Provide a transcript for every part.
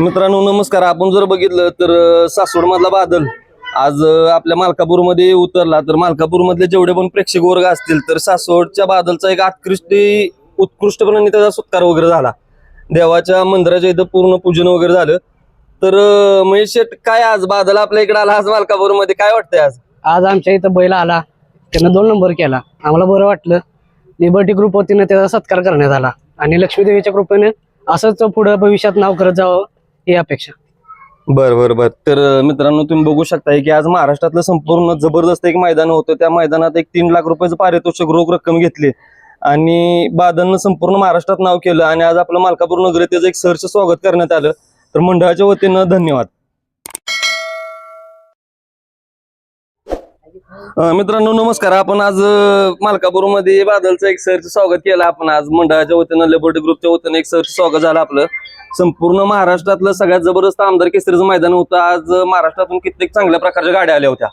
मित्रांनो नमस्कार. आपण जर बघितलं तर सासवड मधला बादल आज आपल्या मालकापूरमध्ये उतरला. तर मालकापूरमधले जेवढे पण प्रेक्षक वर्ग असतील तर सासवडच्या बादलचा एक उत्कृष्ट उत्कृष्टपणाने त्याचा सत्कार वगैरे झाला. देवाच्या मंदिराच्या इथं पूर्ण पूजन वगैरे झालं. तर महेश शेट काय आज बादल आपल्या इकडे आला आज मालकापूरमध्ये? काय वाटतंय आज? आज आमच्या इथं बैल आला. त्यानं दोन नंबर केला. आम्हाला बरं वाटलं. लिबर्टी ग्रुप वतीनं त्याचा सत्कार करण्यात आला. आणि लक्ष्मीदेवीच्या कृपेने असंच पुढं भविष्यात नाव करत जावं. ही अपेक्षा. बर बर बर. तर मित्रांनो तुम्ही बघू शकताय की आज महाराष्ट्रातलं संपूर्ण जबरदस्त एक मैदान होतं. त्या मैदानात एक तीन लाख रुपयाचं पारितोषिक रोख रक्कम घेतली. आणि बादलनं संपूर्ण महाराष्ट्रात नाव केलं आणि आज आपलं मालकापूर नगर त्याचं एक सहर्ष स्वागत करण्यात आलं. तर मंडळाच्या वतीनं धन्यवाद. मित्रांनो नमस्कार. आपण आज मालकापूर मालकापूरमध्ये बादलचं एक सरचं स्वागत केलं. आपण आज मंडळाच्या वतीनं लिबर्टी ग्रुपच्या वतीनं एक सरचं स्वागत झालं आपलं. संपूर्ण महाराष्ट्रातलं सगळ्यात जबरदस्त आमदार केसरीचं मैदान होतं. आज महाराष्ट्रातून कित्येक चांगल्या प्रकारच्या गाड्या आल्या होत्या.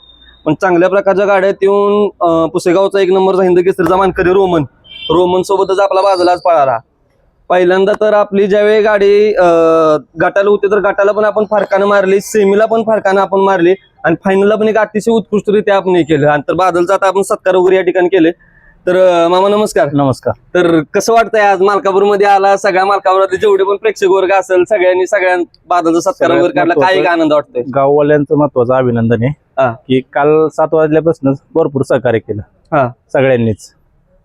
पण चांगल्या प्रकारच्या गाड्यात येऊन पुसेगावचा एक नंबरचा हिंद केसरीचा मानकरी रोमन. रोमन सोबतच आपला बाजूला आज पळाला. पहिल्यांदा तर आपली ज्यावेळी गाडी गटाला होती तर गटाला पण आपण फरकानं मारली. सेमीला पण फरकानं आपण मारली. आणि फायनलला पण एक अतिशय उत्कृष्टरित्या आपण हे केलं. आणि तर बादलचा आता आपण सत्कार वगैरे या ठिकाणी केले. तर मामा नमस्कार. नमस्कार. तर कसं वाटतंय आज मालकापूरमध्ये आला सगळ्या मालकापुरातले जेवढे पण प्रेक्षक वर्ग असेल सगळ्यांनी सगळ्या बादलचा सत्कार वगैरे काढला काय एक आनंद वाटतोय? गाववाल्यांचं महत्वाचं अभिनंदन. आहे की काल सात वाजल्यापासून भरपूर सहकार्य केलं. हा. सगळ्यांनीच.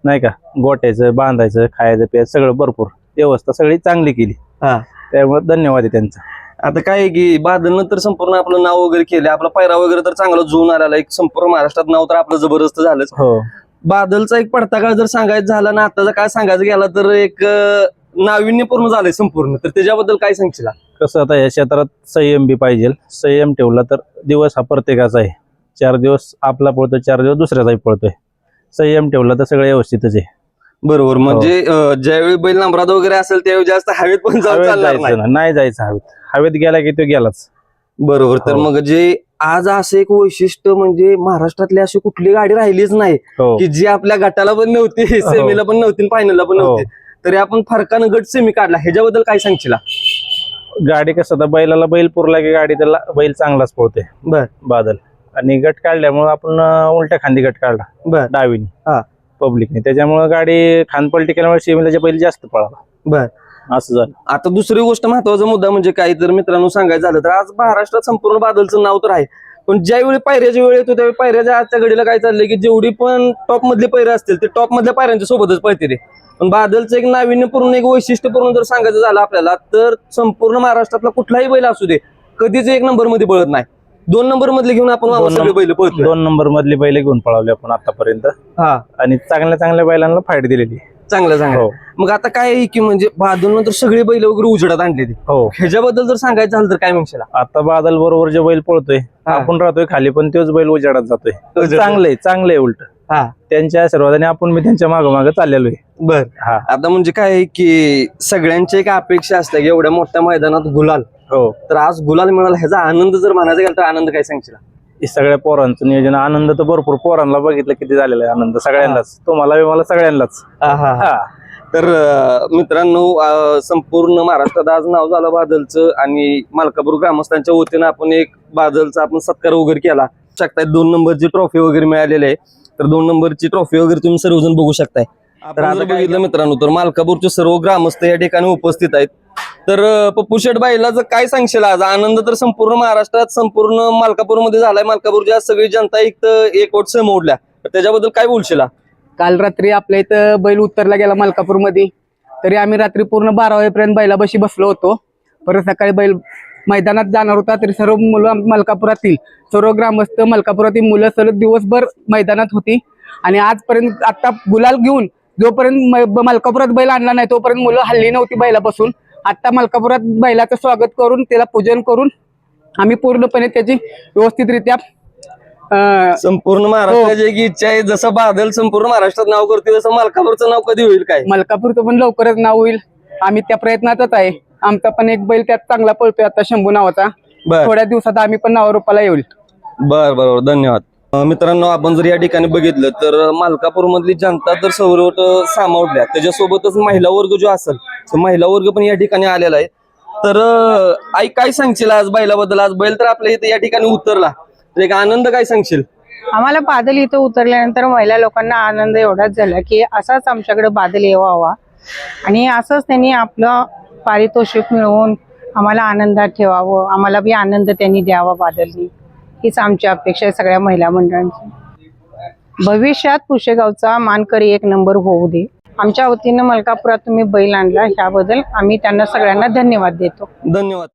नाही का? गोट्याचं बांधायचं खायचं प्यायचं सगळं भरपूर. व्यवस्था सगळी चांगली केली. हा. त्यामुळे धन्यवाद आहे त्यांचा. आता काय आहे की बादलनं तर संपूर्ण आपलं नाव वगैरे केलं आपला पायरा वगैरे तर चांगला जुळून आलेला एक संपूर्ण महाराष्ट्रात नाव तर आपलं जबरदस्त झालंच. हो. बादलचा एक पडता काळ जर सांगायचं झाला ना आताचा काय सांगायचं गेला तर एक नाविन्यपूर्ण झालंय संपूर्ण. तर त्याच्याबद्दल काय सांगशील? कसं आता या क्षेत्रात संयम बी पाहिजे. संयम ठेवला तर दिवस हा प्रत्येकाचा आहे. चार दिवस आपला पळतोय चार दिवस दुसऱ्याचाही पळतोय. संयम ठेवला तर सगळं व्यवस्थितच आहे. बरोबर. म्हणजे अं, ज्यावेळी बैल नंबरात वगैरे असेल त्यावेळी जास्त हवेत पण जाऊन चालणार जायचं नाही जायचं हवेत. हवेत गेला की तो गेलाच. बरोबर. तर हो. मग जे आज असं एक वैशिष्ट्य म्हणजे महाराष्ट्रातली अशी कुठली गाडी राहिलीच नाही हो. की जी आपल्या गटाला पण नव्हती सेमीला पण नव्हती फायनलला पण हो. नव्हती. तरी आपण फरकानं गट सेमी काढला. ह्याच्याबद्दल काय सांगशील? गाडी कसं आता बैलाला बैल पुरला की गाडी त्याला बैल चांगलाच पळतोय बर. बादल. आणि गट काढल्यामुळे आपण अं, उलट्या खांदी गट काढला. बर. डावीने. हा. पब्लिकने त्याच्यामुळे गाडी खानपलटी केल्यामुळे शिमिलाच्या बैल जास्त पळाला. बर. असं झालं. आता दुसरी गोष्ट महत्त्वाचा मुद्दा म्हणजे काय तर मित्रांनो सांगायचं झालं तर आज महाराष्ट्रात संपूर्ण बादलचं नाव तर आहे. पण ज्यावेळी पायऱ्याच्या वेळ येतो त्यावेळी पायऱ्याच्या आजच्या घडीला काय चाललंय की जेवढी पण टॉप मधले पायरे असतील ते टॉप मधल्या पायऱ्यांच्या सोबतच पळते रे. पण बादलचं एक नाविन्यपूर्ण एक वैशिष्ट्यपूर्ण जर सांगायचं झालं आपल्याला तर संपूर्ण महाराष्ट्रातला कुठलाही बैल असू दे कधीच एक नंबरमध्ये पळत नाही. दोन नंबर मधले घेऊन आपण सगळे बैल पळतो दोन नंबर मधली बैल घेऊन पळवली आपण आतापर्यंत. हा. आणि चांगल्या चांगल्या बैलांना फाईट दिलेली चांगलं चांगलं हो. मग आता काय आहे की म्हणजे बादल नंतर सगळे बैल वगैरे उजेडात आणले ते. हो. ह्याच्याबद्दल जर सांगायचं झालं तर काय म्हणशील? आता बादल बरोबर जे बैल पळतोय हा. आपण राहतोय खाली पण तोच बैल उजाडात जातोय. उजेडात. चांगलंय चांगलंय उलट. हा. त्यांच्या आशीर्वादाने आपण मी त्यांच्या मागं मागं चाललेलो आहे. बर. हा. आता म्हणजे काय आहे की सगळ्यांची एक अपेक्षा असते की एवढ्या मोठ्या मैदानात गुलाल. हो. तर आज गुलाल मिळाला ह्याचा आनंद जर म्हणायचा गेला तर आनंद काय सांगशील? हे सगळ्या पोरांचं नियोजन आनंद तर भरपूर पोरांना बघितलं किती झालेला आहे आनंद सगळ्यांनाच. तुम्हाला बी मला सगळ्यांनाच. हा तर अं, मित्रांनो अं, संपूर्ण महाराष्ट्रात आज नाव झालं बादलचं आणि मालकापूर ग्रामस्थांच्या वतीनं आपण एक बादलचा आपण सत्कार वगैरे केला. शकताय दोन नंबरची ट्रॉफी वगैरे मिळालेली आहे. तर दोन नंबरची ट्रॉफी वगैरे तुम्ही सर्वजण बघू शकताय. तर आता बघितलं मित्रांनो तर मालकापूरचे सर्व ग्रामस्थ या ठिकाणी उपस्थित आहेत. तर पप्पू शेठ बाईला काय सांगशील आज? आनंद तर संपूर्ण महाराष्ट्रात संपूर्ण मालकापूरमध्ये झालाय. मालकापूरच्या सगळी जनता एक एक समोडल्या त्याच्याबद्दल काय बोलशील? काल रात्री आपल्या इथं बैल उतरला गेला मालकापूरमध्ये. तरी आम्ही रात्री पूर्ण बारा वाजेपर्यंत बैलापाशी बसलो होतो. परत सकाळी बैल मैदानात जाणार होता तरी सर्व मुलं मलकापुरातील सर्व ग्रामस्थ मलकापुरातील मुलं सर्व दिवसभर मैदानात होती. आणि आजपर्यंत आता गुलाल घेऊन जोपर्यंत मलकापुरात बैल आणला नाही तोपर्यंत मुलं हल्ली नव्हती बैलापासून. आता मलकापुरात बैलाचं स्वागत करून त्याला पूजन करून आम्ही पूर्णपणे त्याची व्यवस्थितरित्या संपूर्ण महाराष्ट्राची एक इच्छा आहे. जसं बादल संपूर्ण महाराष्ट्रात नाव करते तसं मालकापूरचं नाव कधी होईल काय? मलकापूरचं पण लवकरच नाव होईल. आम्ही त्या प्रयत्नातच आहे. आमचा पण एक बैल त्यात चांगला पळतोय आता शंभू नावाचा. थोड्या दिवसात आम्ही पण नावारूपाला येईल. बर बरोबर धन्यवाद. मित्रांनो आपण जर या ठिकाणी बघितलं तर मालकापूर मधली जनता तर सर्वट सामावल्या. त्याच्यासोबतच महिला वर्ग जो असेल महिला वर्ग पण या ठिकाणी आलेला आहे. तर आई काय सांगशील आज बैलाबद्दल? आज बैल तर आपल्या इथे या ठिकाणी उतरला. तर एक आनंद काय सांगशील? आम्हाला बादल इथं उतरल्यानंतर महिला लोकांना आनंद एवढाच झाला की असाच आमच्याकडे बादल यावा आणि असंच त्यांनी आपलं पारितोषिक मिळवून आम्हाला आनंदात ठेवावं. आम्हाला बी आनंद त्यांनी द्यावा बादलनी हीच आमची अपेक्षा आहे सगळ्या महिला मंडळांची. भविष्यात पुशेगावचा मानकरी एक नंबर होऊ दे. आमच्या वतीनं मलकापुरात तुम्ही बैल आणला ह्याबद्दल आम्ही त्यांना सगळ्यांना धन्यवाद देतो. धन्यवाद.